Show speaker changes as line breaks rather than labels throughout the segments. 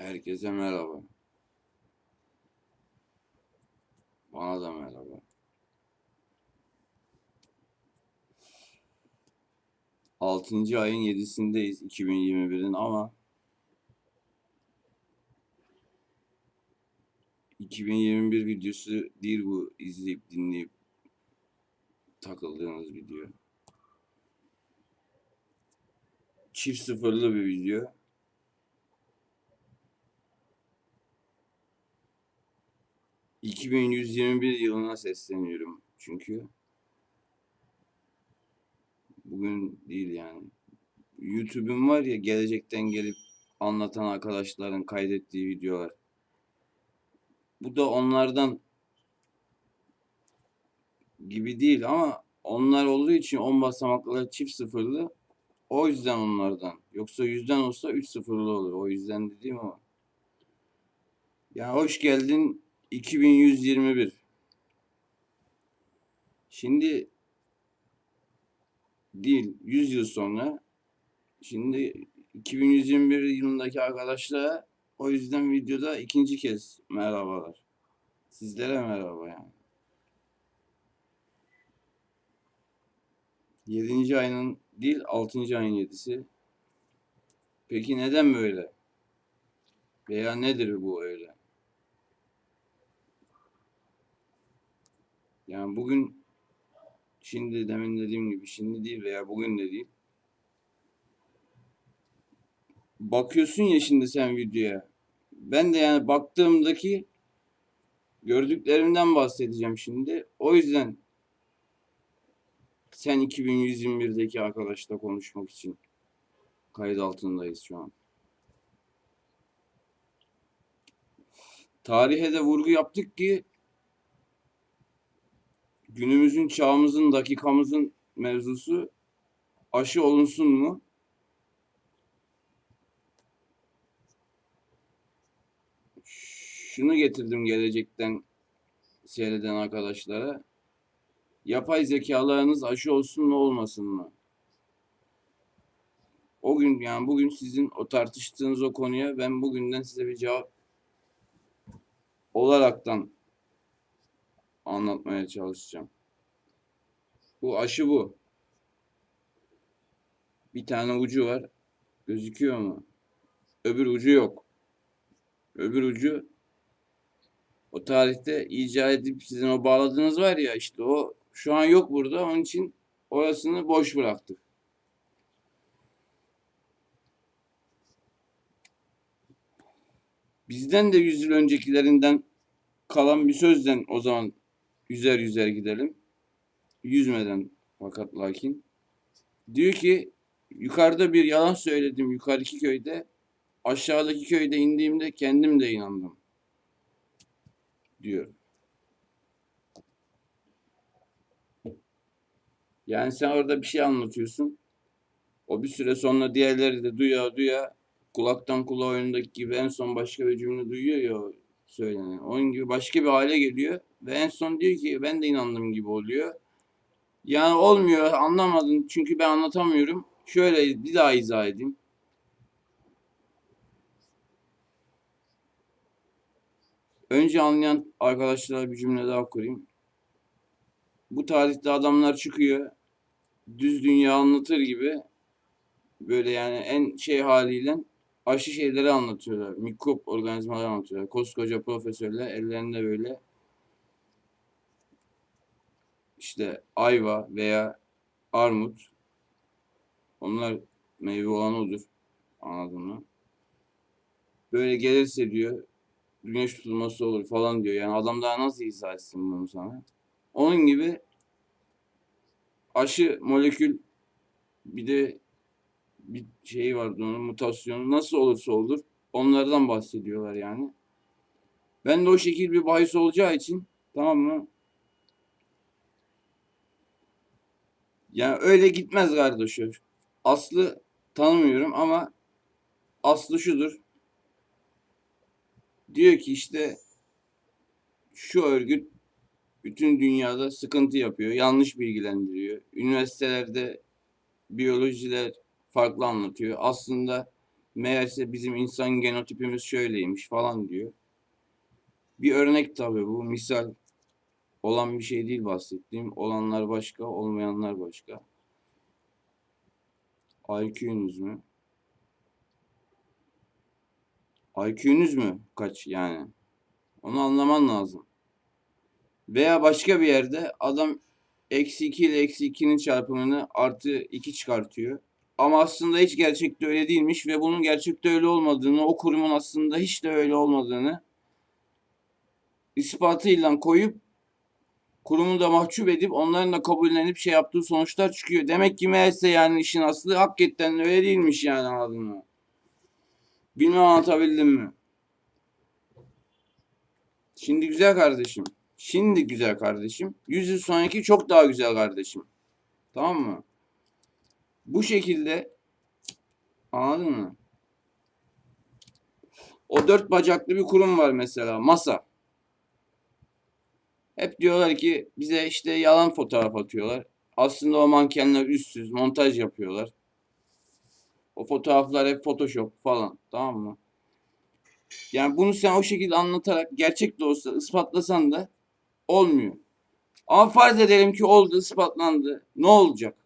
Herkese merhaba. Bana da merhaba. Altıncı ayın yedisindeyiz 2021'in ama 2021 videosu değil bu izleyip dinleyip takıldığınız video. Çift sıfırlı bir video. ...2121 yılına sesleniyorum çünkü. Bugün değil yani. YouTube'um var ya gelecekten gelip anlatan arkadaşların kaydettiği videolar. Bu da onlardan gibi değil ama onlar olduğu için 10 basamaklı çift sıfırlı. O yüzden onlardan. Yoksa yüzden olsa 3 sıfırlı olur. O yüzden dediğim o. Ya hoş geldin 2121. Şimdi değil 100 yıl sonra şimdi 2121 yılındaki arkadaşlara o yüzden videoda ikinci kez merhabalar. Sizlere merhaba yani. 7. ayının değil 6. ayın 7'si. Peki neden böyle? Veya nedir bu öyle? Yani bugün şimdi demin dediğim gibi şimdi değil veya bugün de değil. Bakıyorsun ya şimdi sen videoya. Ben de yani baktığımdaki gördüklerimden bahsedeceğim şimdi. O yüzden sen 2121'deki arkadaşla konuşmak için kayıt altındayız şu an. Tarihe de vurgu yaptık ki günümüzün, çağımızın, dakikamızın mevzusu aşı olunsun mu? Şunu getirdim gelecekten seyreden arkadaşlara. Yapay zekalarınız aşı olsun mu olmasın mı? O gün yani bugün sizin o tartıştığınız o konuya ben bugünden size bir cevap olaraktan anlatmaya çalışacağım. Bu aşı bu. Bir tane ucu var. Gözüküyor mu? Öbür ucu yok. Öbür ucu o tarihte icat edip sizin o bağladığınız var ya işte o şu an yok burada. Onun için orasını boş bıraktık. Bizden de yüz yıl öncekilerinden kalan bir sözden o zaman yüzer yüzer gidelim. Yüzmeden fakat lakin. Diyor ki yukarıda bir yalan söyledim yukarıdaki köyde. Aşağıdaki köyde indiğimde kendim de inandım. Diyor. Yani sen orada bir şey anlatıyorsun. O bir süre sonra diğerleri de duya duya kulaktan kulağa oyundaki gibi en son başka bir cümle duyuyor ya söylenen. Onun gibi başka bir hale geliyor ve en son diyor ki ben de inandım gibi oluyor. Yani olmuyor anlamadın çünkü ben anlatamıyorum. Şöyle bir daha izah edeyim. Önce anlayan arkadaşlara bir cümle daha kurayım. Bu tarihte adamlar çıkıyor. Düz dünya anlatır gibi böyle yani en şey haliyle aşı şeyleri anlatıyorlar. Mikrop organizmaları anlatıyorlar. Koskoca profesörler ellerinde böyle işte ayva veya armut onlar meyve olan odur. Anladın mı? Böyle gelirse diyor güneş tutulması olur falan diyor. Yani adam daha nasıl izah etsin bunu sana? Onun gibi aşı molekül bir de bir şey vardı onun mutasyonu nasıl olursa olur onlardan bahsediyorlar yani. Ben de o şekil bir bahis olacağı için tamam mı? Yani öyle gitmez kardeşim. Aslı tanımıyorum ama aslı şudur. Diyor ki işte şu örgüt bütün dünyada sıkıntı yapıyor, yanlış bilgilendiriyor. Üniversitelerde biyolojiler farklı anlatıyor. Aslında Meğerse bizim insan genotipimiz şöyleymiş falan diyor. Bir örnek tabii bu. Misal olan bir şey değil bahsettiğim. Olanlar başka, olmayanlar başka. IQ'nuz mü? IQ'nuz mü kaç yani? Onu anlaman lazım. Veya başka bir yerde adam eksi 2 ile eksi 2'nin çarpımını artı 2 çıkartıyor. Ama aslında hiç gerçekte öyle değilmiş ve bunun gerçekte öyle olmadığını, o kurumun aslında hiç de öyle olmadığını ispatıyla koyup kurumu da mahcup edip onların da kabullenip şey yaptığı sonuçlar çıkıyor. Demek ki meğerse yani işin aslı hakikaten öyle değilmiş yani anladın mı? Bilmem anlatabildim mi? Şimdi güzel kardeşim. Şimdi güzel kardeşim. Yüz yıl sonraki çok daha güzel kardeşim. Tamam mı? Bu şekilde anladın mı? O dört bacaklı bir kurum var mesela. Masa. Hep diyorlar ki bize işte yalan fotoğraf atıyorlar. Aslında o mankenler üstsüz montaj yapıyorlar. O fotoğraflar hep Photoshop falan. Tamam mı? Yani bunu sen o şekilde anlatarak gerçek de olsa ispatlasan da olmuyor. Ama farz edelim ki oldu, ispatlandı. Ne olacak?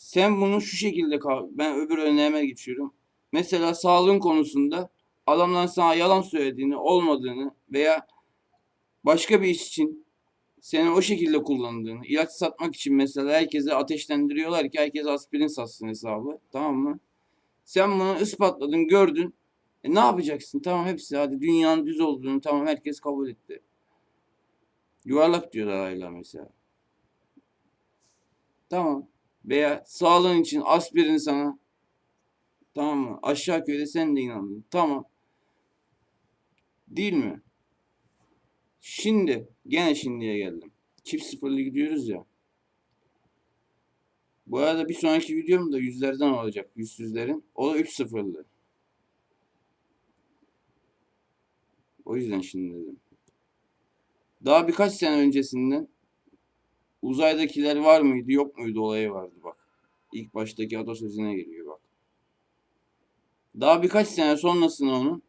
Sen bunu şu şekilde kav- ben öbür örneğime geçiyorum. Mesela sağlığın konusunda adamların sana yalan söylediğini, olmadığını veya başka bir iş için seni o şekilde kullandığını, ilaç satmak için mesela herkese ateşlendiriyorlar ki herkes aspirin satsın hesabı. Tamam mı? Sen bunu ispatladın, gördün. E ne yapacaksın? Tamam hepsi hadi dünyanın düz olduğunu tamam herkes kabul etti. Yuvarlak diyorlar hala mesela. Tamam. Veya sağlığın için aspirin sana. Tamam mı? Aşağı köyde sen de inandın. Tamam. Değil mi? Şimdi gene şimdiye geldim. Çift sıfırlı gidiyoruz ya. Bu arada bir sonraki videom da yüzlerden olacak. Yüzsüzlerin. O da 3 sıfırlı. O yüzden şimdi dedim. Daha birkaç sene öncesinden uzaydakiler var mıydı yok muydu olayı vardı bak. İlk baştaki atasözüne geliyor bak. Daha birkaç sene sonrasında onun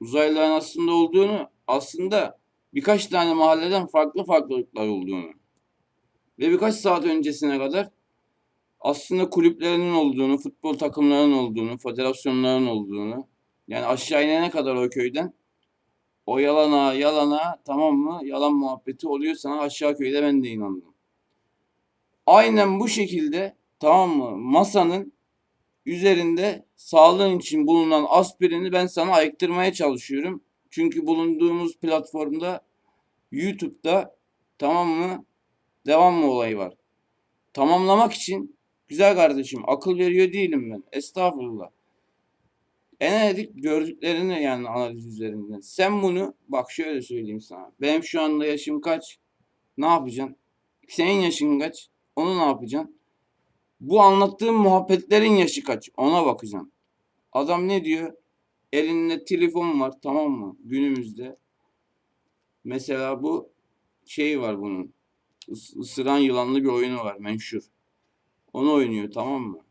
uzaylıların aslında olduğunu aslında birkaç tane mahalleden farklı farklılıklar olduğunu ve birkaç saat öncesine kadar aslında kulüplerinin olduğunu, futbol takımlarının olduğunu, federasyonların olduğunu yani aşağı inene kadar o köyden o yalana yalana tamam mı? Yalan muhabbeti oluyor sana aşağı köyde ben de inandım. Aynen bu şekilde tamam mı? Masanın üzerinde sağlığın için bulunan aspirini ben sana ayıktırmaya çalışıyorum. Çünkü bulunduğumuz platformda YouTube'da tamam mı? Devam mı olayı var. Tamamlamak için güzel kardeşim akıl veriyor değilim ben. Estağfurullah. Dedik gördüklerini yani analiz üzerinden. Sen bunu bak şöyle söyleyeyim sana. Benim şu anda yaşım kaç? Ne yapacaksın? Senin yaşın kaç? Onu ne yapacaksın? Bu anlattığım muhabbetlerin yaşı kaç? Ona bakacaksın. Adam ne diyor? Elinde telefon var tamam mı? Günümüzde. Mesela bu şey var bunun. Is- ısıran yılanlı bir oyunu var menşur. Onu oynuyor tamam mı?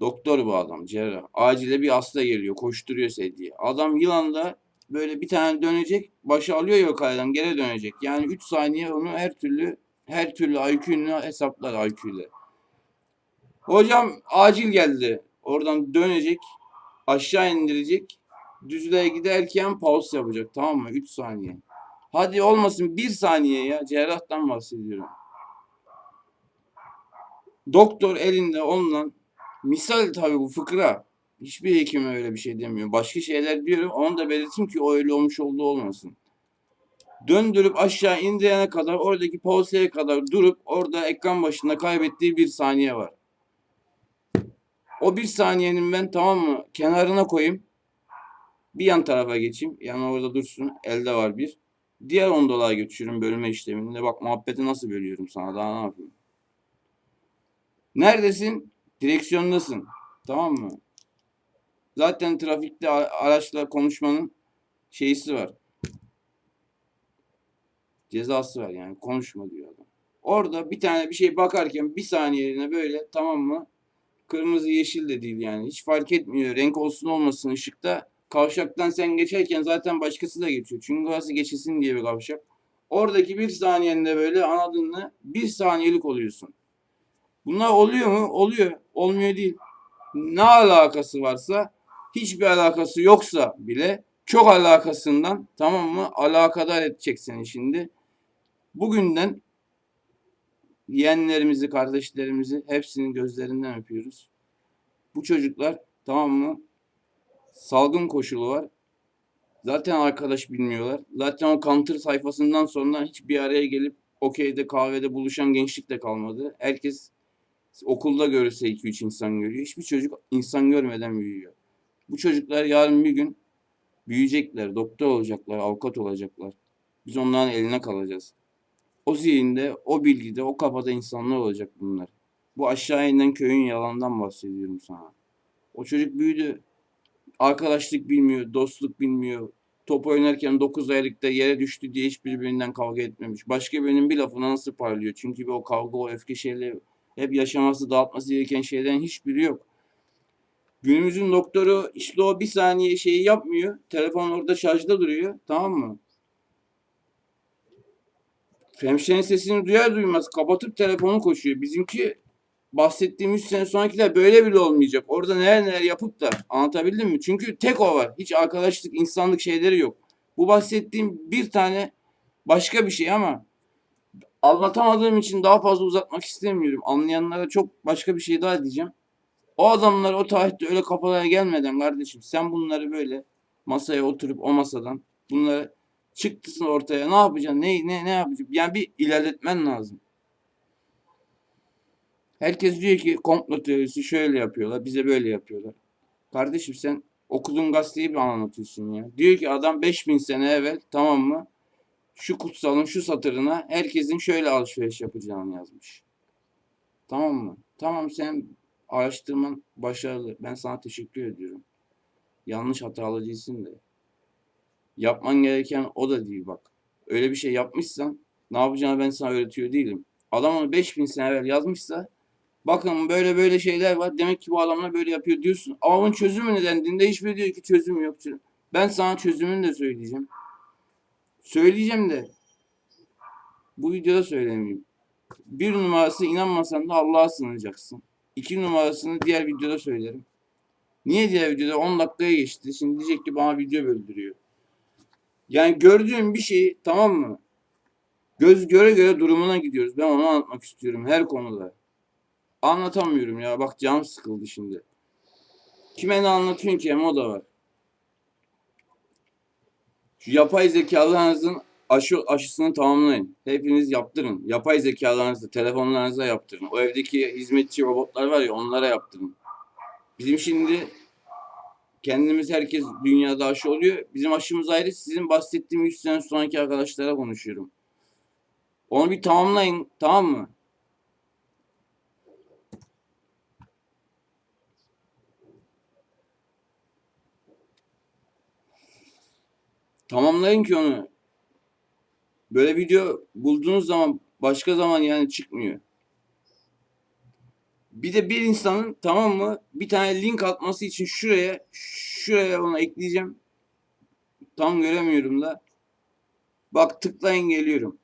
Doktor bu adam cerrah. Acile bir hasta geliyor koşturuyor sedye. Adam yılanda böyle bir tane dönecek başı alıyor ya kayadan geri dönecek. Yani 3 saniye onu her türlü her türlü IQ'nu hesaplar IQ ile. Hocam acil geldi. Oradan dönecek aşağı indirecek. Düzlüğe giderken pause yapacak tamam mı? 3 saniye. Hadi olmasın 1 saniye ya cerrahtan bahsediyorum. Doktor elinde onunla Misal tabii bu fıkra. Hiçbir hekim öyle bir şey demiyor. Başka şeyler diyorum. Onu da belirteyim ki o öyle olmuş olduğu olmasın. Döndürüp aşağı indirene kadar oradaki pauseye kadar durup orada ekran başında kaybettiği bir saniye var. O bir saniyenin ben tamam mı kenarına koyayım. Bir yan tarafa geçeyim. Yani orada dursun. Elde var bir. Diğer ondalığa geçiyorum bölme işleminde. Bak muhabbeti nasıl bölüyorum sana daha ne yapayım. Neredesin? Direksiyondasın. Tamam mı? Zaten trafikte araçla konuşmanın şeysi var. Cezası var yani. Konuşma diyor adam. Orada bir tane bir şey bakarken bir saniyeliğine böyle tamam mı? Kırmızı yeşil de değil yani. Hiç fark etmiyor. Renk olsun olmasın ışıkta. Kavşaktan sen geçerken zaten başkası da geçiyor. Çünkü burası geçilsin diye bir kavşak. Oradaki bir saniyende böyle anladın? Bir saniyelik oluyorsun. Bunlar oluyor mu? Oluyor. Olmuyor değil. Ne alakası varsa hiçbir alakası yoksa bile çok alakasından tamam mı? Alakadar edecek seni şimdi. Bugünden yeğenlerimizi, kardeşlerimizi hepsinin gözlerinden öpüyoruz. Bu çocuklar tamam mı? Salgın koşulu var. Zaten arkadaş bilmiyorlar. Zaten o counter sayfasından sonra hiç bir araya gelip okeyde kahvede buluşan gençlik de kalmadı. Herkes okulda görürse 2-3 insan görüyor. Hiçbir çocuk insan görmeden büyüyor. Bu çocuklar yarın bir gün büyüyecekler, doktor olacaklar, avukat olacaklar. Biz onların eline kalacağız. O zihinde, o bilgide, o kafada insanlar olacak bunlar. Bu aşağı inen köyün yalandan bahsediyorum sana. O çocuk büyüdü. Arkadaşlık bilmiyor, dostluk bilmiyor. Top oynarken 9 aylıkta yere düştü diye hiç birbirinden kavga etmemiş. Başka birinin bir lafına nasıl parlıyor? Çünkü bir o kavga, o öfke şeyleri hep yaşaması, dağıtması gereken şeylerin hiçbiri yok. Günümüzün doktoru işte o bir saniye şeyi yapmıyor. Telefon orada şarjda duruyor. Tamam mı? Hemşirenin sesini duyar duymaz kapatıp telefonu koşuyor. Bizimki bahsettiğim 3 sene sonrakiler böyle bile olmayacak. Orada neler neler yapıp da anlatabildim mi? Çünkü tek o var. Hiç arkadaşlık, insanlık şeyleri yok. Bu bahsettiğim bir tane başka bir şey ama anlatamadığım için daha fazla uzatmak istemiyorum. Anlayanlara çok başka bir şey daha diyeceğim. O adamlar o tarihte öyle kafalara gelmeden kardeşim sen bunları böyle masaya oturup o masadan bunları çıktısın ortaya ne yapacaksın ne ne ne yapacaksın yani bir ilerletmen lazım. Herkes diyor ki komplo teorisi şöyle yapıyorlar bize böyle yapıyorlar. Kardeşim sen okuduğun gazeteyi bir anlatıyorsun ya. Diyor ki adam 5000 sene evvel tamam mı şu kutsalın şu satırına herkesin şöyle alışveriş yapacağını yazmış. Tamam mı? Tamam sen araştırman başarılı. Ben sana teşekkür ediyorum. Yanlış hatalı değilsin de. Yapman gereken o da değil bak. Öyle bir şey yapmışsan ne yapacağını ben sana öğretiyor değilim. Adam onu 5000 sene evvel yazmışsa bakın böyle böyle şeyler var. Demek ki bu adamlar böyle yapıyor diyorsun. Ama bunun çözümü ne dendiğinde hiçbir diyor ki çözüm yok. Ben sana çözümünü de söyleyeceğim. Söyleyeceğim de bu videoda söylemeyeyim. Bir numarası inanmasan da Allah'a sığınacaksın. İki numarasını diğer videoda söylerim. Niye diğer videoda 10 dakikaya geçti? Şimdi diyecek ki bana video böldürüyor. Yani gördüğüm bir şeyi tamam mı? Göz göre göre durumuna gidiyoruz. Ben onu anlatmak istiyorum her konuda. Anlatamıyorum ya. Bak canım sıkıldı şimdi. Kime ne anlatıyorsun ki? Hem o da var. Şu yapay zekalarınızın aşı, aşısını tamamlayın. Hepiniz yaptırın. Yapay zekalarınızı telefonlarınıza yaptırın. O evdeki hizmetçi robotlar var ya onlara yaptırın. Bizim şimdi kendimiz herkes dünyada aşı oluyor. Bizim aşımız ayrı. Sizin bahsettiğim 3 sene sonraki arkadaşlara konuşuyorum. Onu bir tamamlayın. Tamam mı? Tamamlayın ki onu. Böyle video bulduğunuz zaman başka zaman yani çıkmıyor. Bir de bir insanın tamam mı bir tane link atması için şuraya şuraya onu ekleyeceğim. Tam göremiyorum da. Bak tıklayın geliyorum.